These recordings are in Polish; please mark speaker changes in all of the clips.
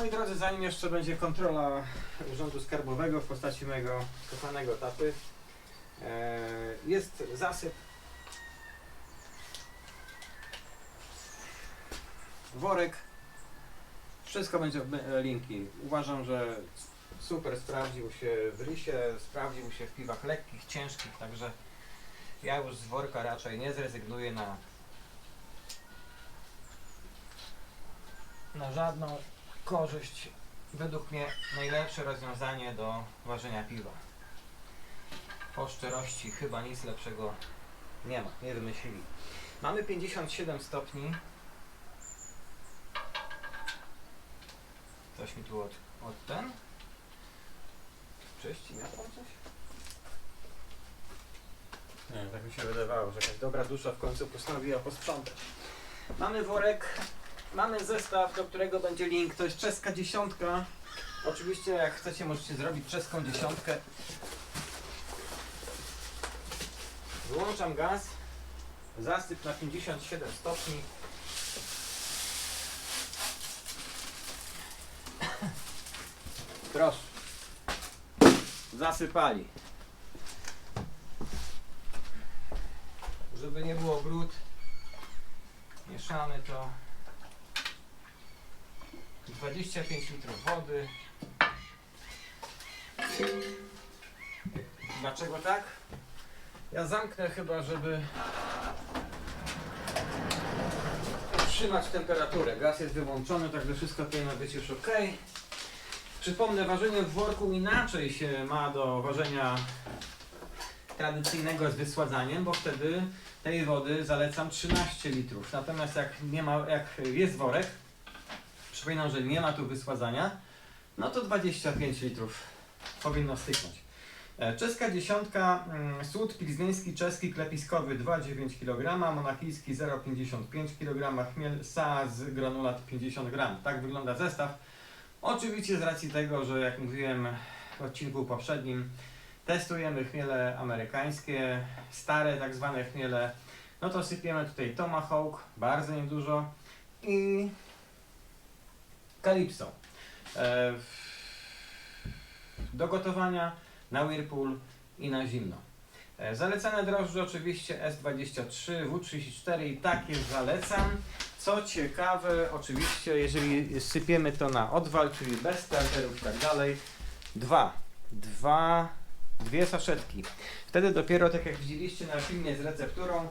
Speaker 1: Moi drodzy, zanim jeszcze będzie kontrola Urzędu Skarbowego w postaci mojego kochanego tapy, e, jest zasyp worek. Wszystko będzie linki. Uważam, że super sprawdził się w rysie, sprawdził się w piwach lekkich, ciężkich, także ja już z worka raczej nie zrezygnuję na na żadną korzyść. Według mnie najlepsze rozwiązanie do ważenia piwa. Po szczerości chyba nic lepszego nie ma, nie wymyślili. Mamy 57 stopni. Coś mi tu od, od ten? Czyści, miał pan coś? Nie, tak mi się wydawało, że jakaś dobra dusza w końcu postanowiła posprzątać. Mamy worek, mamy zestaw, do którego będzie link. To jest czeska dziesiątka. Oczywiście, jak chcecie, możecie zrobić czeską dziesiątkę. Wyłączam gaz. Zasyp na 57 stopni. Proszę. Zasypali. Żeby nie było brud, mieszamy to. 25 litrów wody. Dlaczego tak? Ja zamknę chyba, żeby utrzymać temperaturę. Gaz jest wyłączony, także wszystko powinno być już ok. Przypomnę, ważenie w worku inaczej się ma do ważenia tradycyjnego z wysładzaniem, bo wtedy tej wody zalecam 13 litrów. Natomiast jak nie ma, jak jest worek, przypominam, że nie ma tu wysładzania, no to 25 litrów powinno styknąć. E, Czeska dziesiątka, mm, słód pilznyński czeski klepiskowy 2,9 kg, monachijski 0,55 kg, chmiel Saaz granulat 50 g. Tak wygląda zestaw. Oczywiście z racji tego, że jak mówiłem w odcinku poprzednim, testujemy chmiele amerykańskie, stare tak zwane chmiele, no to sypiemy tutaj Tomahawk, bardzo niedużo i Calypso. E, do gotowania na Whirlpool i na zimno. E, zalecane drożdże oczywiście S23, W34 i takie zalecam. Co ciekawe, oczywiście, jeżeli sypiemy to na odwal, czyli bez starterów i tak dalej, dwa, dwa, dwie saszetki. Wtedy dopiero, tak jak widzieliście na filmie z recepturą,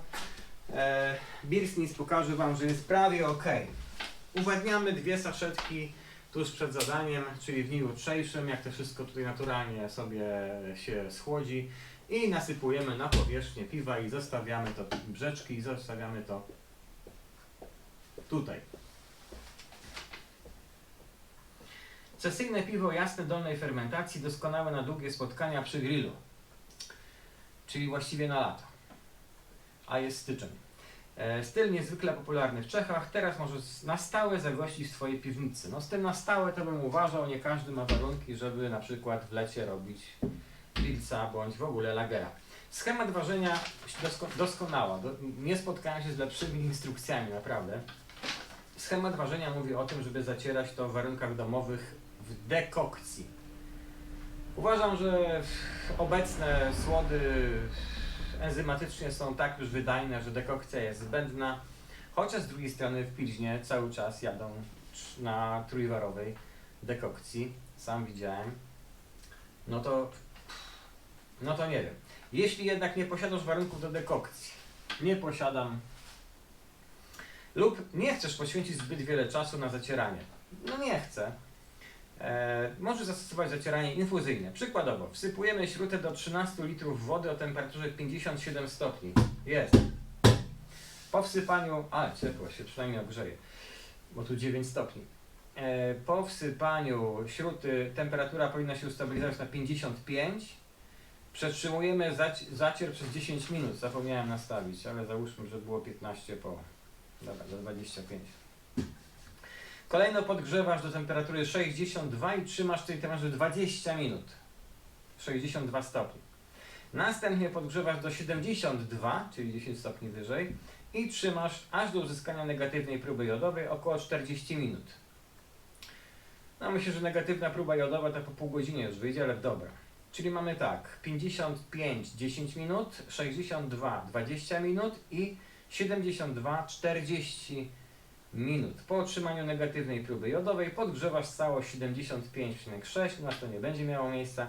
Speaker 1: e, Birsnis pokaże Wam, że jest prawie ok. Uwadniamy dwie saszetki tuż przed zadaniem, czyli w dniu jutrzejszym, jak to wszystko tutaj naturalnie sobie się schłodzi i nasypujemy na powierzchnię piwa i zostawiamy to brzeczki i zostawiamy to tutaj. Sesyjne piwo jasne dolnej fermentacji, doskonałe na długie spotkania przy grillu, czyli właściwie na lato, a jest styczeń. E, Styl niezwykle popularny w Czechach, teraz może na stałe zagościć w swojej piwnicy. No z tym na stałe to bym uważał, nie każdy ma warunki, żeby na przykład w lecie robić pilca bądź w ogóle lagera. Schemat ważenia dosko doskonała, do, nie spotkałem się z lepszymi instrukcjami, naprawdę. Schemat ważenia mówi o tym, żeby zacierać to w warunkach domowych w dekokcji. Uważam, że obecne słody enzymatycznie są tak już wydajne, że dekokcja jest zbędna, chociaż z drugiej strony w Pilźnie cały czas jadą na trójwarowej dekokcji, sam widziałem, no to, no to nie wiem. Jeśli jednak nie posiadasz warunków do dekokcji, nie posiadam, lub nie chcesz poświęcić zbyt wiele czasu na zacieranie, no nie chcę, E, możesz zastosować zacieranie infuzyjne. Przykładowo, wsypujemy śrutę do 13 litrów wody o temperaturze 57 stopni. Jest. Po wsypaniu, a ciepło się przynajmniej ogrzeje, bo tu 9 stopni. E, po wsypaniu śruty temperatura powinna się ustabilizować na 55. Przetrzymujemy zaci- zacier przez 10 minut. Zapomniałem nastawić, ale załóżmy, że było 15 po. Dobra, do 25. Kolejno podgrzewasz do temperatury 62 i trzymasz tej temperaturze 20 minut. 62 stopni. Następnie podgrzewasz do 72, czyli 10 stopni wyżej i trzymasz aż do uzyskania negatywnej próby jodowej około 40 minut. No myślę, że negatywna próba jodowa to po pół godziny już wyjdzie, ale dobra. Czyli mamy tak, 55 10 minut, 62 20 minut i 72 40 minut. Po otrzymaniu negatywnej próby jodowej podgrzewasz całość 75,6, u nas to nie będzie miało miejsca.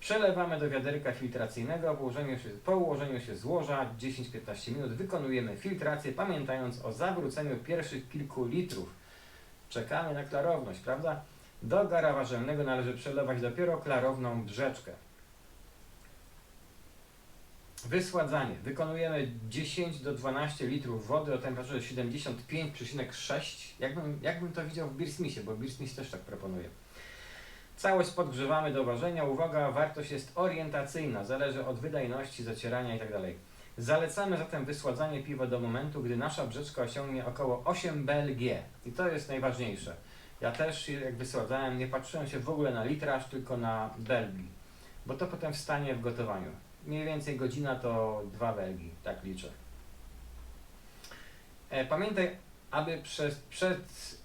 Speaker 1: Przelewamy do wiaderka filtracyjnego, po ułożeniu się, po ułożeniu się złoża 10-15 minut wykonujemy filtrację, pamiętając o zawróceniu pierwszych kilku litrów. Czekamy na klarowność, prawda? Do gara warzelnego należy przelewać dopiero klarowną brzeczkę. Wysładzanie. Wykonujemy 10 do 12 litrów wody o temperaturze 75,6. Jakbym, jakbym to widział w Beersmithie, bo Beersmith też tak proponuje. Całość podgrzewamy do ważenia. Uwaga, wartość jest orientacyjna, zależy od wydajności zacierania itd. Zalecamy zatem wysładzanie piwa do momentu, gdy nasza brzeczka osiągnie około 8 BLG. I to jest najważniejsze. Ja też, jak wysładzałem, nie patrzyłem się w ogóle na litraż, tylko na belgi, bo to potem wstanie w gotowaniu. Mniej więcej godzina to 2 belgi, tak liczę. E, pamiętaj, aby przez, przed,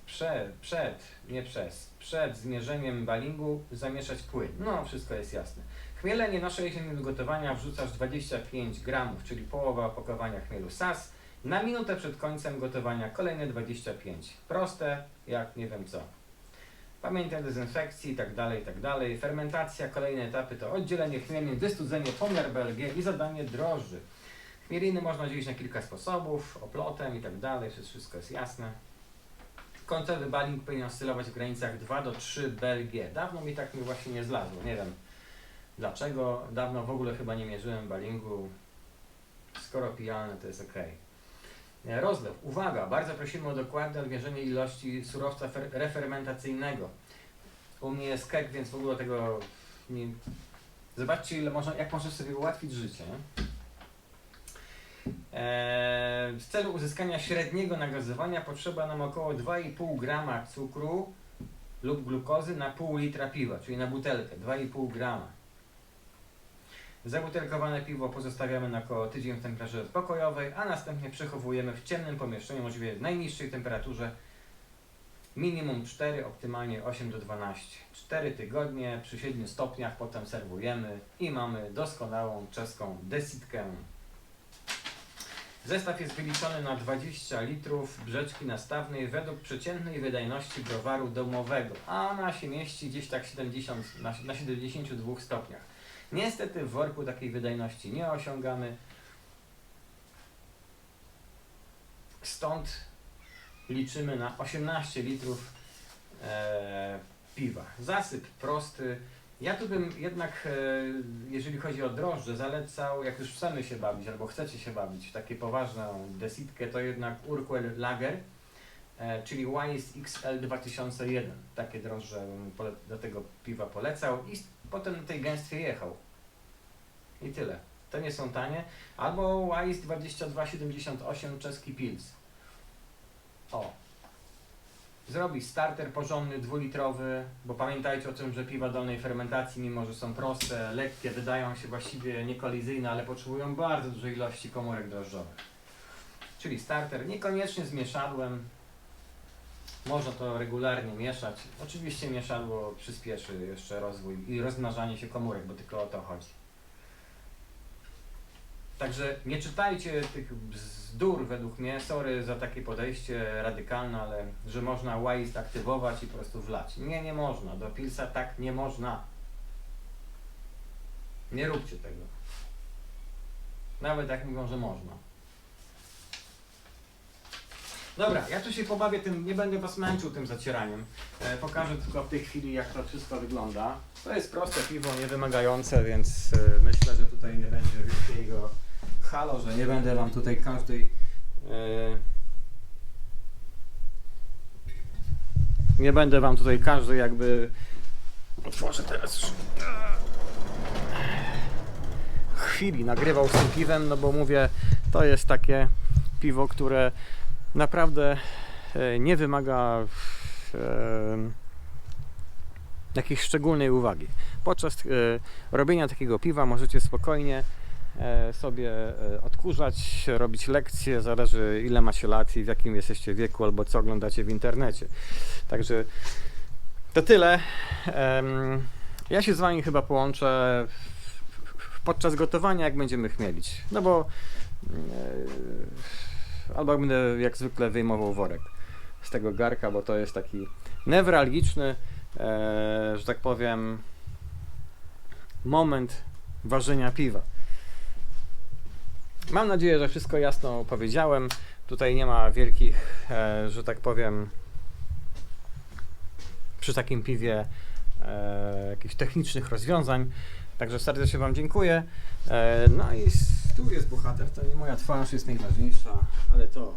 Speaker 1: przed, przed, nie przez, przed zmierzeniem balingu zamieszać płyn. No, wszystko jest jasne. Chmielenie na 6 minut gotowania wrzucasz 25 gramów, czyli połowa opakowania chmielu SAS. Na minutę przed końcem gotowania kolejne 25. Proste, jak nie wiem co. Pamiętaj dezynfekcji i tak dalej, i tak dalej. Fermentacja, kolejne etapy to oddzielenie chmielin, wystudzenie, pomiar BLG i zadanie drożdży. Chmieliny można dzielić na kilka sposobów, oplotem i tak dalej, wszystko- jest jasne. Końcowy baling powinien oscylować w granicach 2 do 3 BLG. Dawno mi tak mi właśnie nie zlazło, nie wiem dlaczego. Dawno w ogóle chyba nie mierzyłem balingu. Skoro pijalne to jest ok. E, Rozlew. Uwaga, bardzo prosimy o dokładne odmierzenie ilości surowca fer- refermentacyjnego. U mnie jest kek, więc w ogóle tego nie... Zobaczcie, ile można, jak można sobie ułatwić życie. Eee, w celu uzyskania średniego nagazowania potrzeba nam około 2,5 grama cukru lub glukozy na pół litra piwa, czyli na butelkę 2,5 grama. Zabutelkowane piwo pozostawiamy na około tydzień w temperaturze pokojowej, a następnie przechowujemy w ciemnym pomieszczeniu, możliwie najniższej temperaturze minimum 4, optymalnie 8 do 12. 4 tygodnie przy 7 stopniach, potem serwujemy i mamy doskonałą czeską desitkę. Zestaw jest wyliczony na 20 litrów brzeczki nastawnej według przeciętnej wydajności browaru domowego, a ona się mieści gdzieś tak 70, na, na 72 stopniach. Niestety w worku takiej wydajności nie osiągamy. Stąd liczymy na 18 litrów e, piwa. Zasyp prosty. Ja tu bym jednak, e, jeżeli chodzi o drożdże, zalecał, jak już chcemy się bawić albo chcecie się bawić w takie poważną desitkę, to jednak Urquell Lager, e, czyli Wise XL 2001. Takie drożdże bym do tego piwa polecał i potem na tej gęstwie jechał. I tyle. To nie są tanie. Albo Wise 2278 czeski Pils. O. Zrobi starter porządny, dwulitrowy, bo pamiętajcie o tym, że piwa dolnej fermentacji, mimo że są proste, lekkie, wydają się właściwie niekolizyjne, ale potrzebują bardzo dużej ilości komórek drożdżowych. Czyli starter, niekoniecznie z mieszadłem. Można to regularnie mieszać. Oczywiście mieszadło przyspieszy jeszcze rozwój i rozmnażanie się komórek, bo tylko o to chodzi. Także nie czytajcie tych bzdur według mnie, sorry za takie podejście radykalne, ale że można Wise aktywować i po prostu wlać. Nie, nie można. Do Pilsa tak nie można. Nie róbcie tego. Nawet jak mówią, że można. Dobra, ja tu się pobawię tym, nie będę was męczył tym zacieraniem. E, pokażę tylko w tej chwili, jak to wszystko wygląda. To jest proste piwo, niewymagające, więc e, myślę, że tutaj nie będzie wielkiego halo, że nie będę wam tutaj każdej... E, nie będę wam tutaj każdej jakby... Otworzę teraz już. chwili nagrywał z tym piwem, no bo mówię, to jest takie piwo, które naprawdę e, nie wymaga e, jakiejś szczególnej uwagi. Podczas e, robienia takiego piwa możecie spokojnie sobie odkurzać, robić lekcje, zależy ile macie lat i w jakim jesteście wieku albo co oglądacie w internecie. Także To tyle. Ja się z wami chyba połączę podczas gotowania, jak będziemy chmielić. No bo e, albo będę jak zwykle wyjmował worek z tego garka, bo to jest taki newralgiczny, e, że tak powiem, moment ważenia piwa. Mam nadzieję, że wszystko jasno powiedziałem. Tutaj nie ma wielkich, e, że tak powiem, przy takim piwie e, jakichś technicznych rozwiązań. Także serdecznie Wam dziękuję. E, no i tu jest bohater. To nie moja twarz jest najważniejsza, ale to.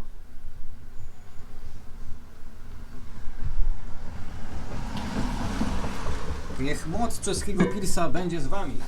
Speaker 1: Niech moc czeskiego Pirsa będzie z Wami.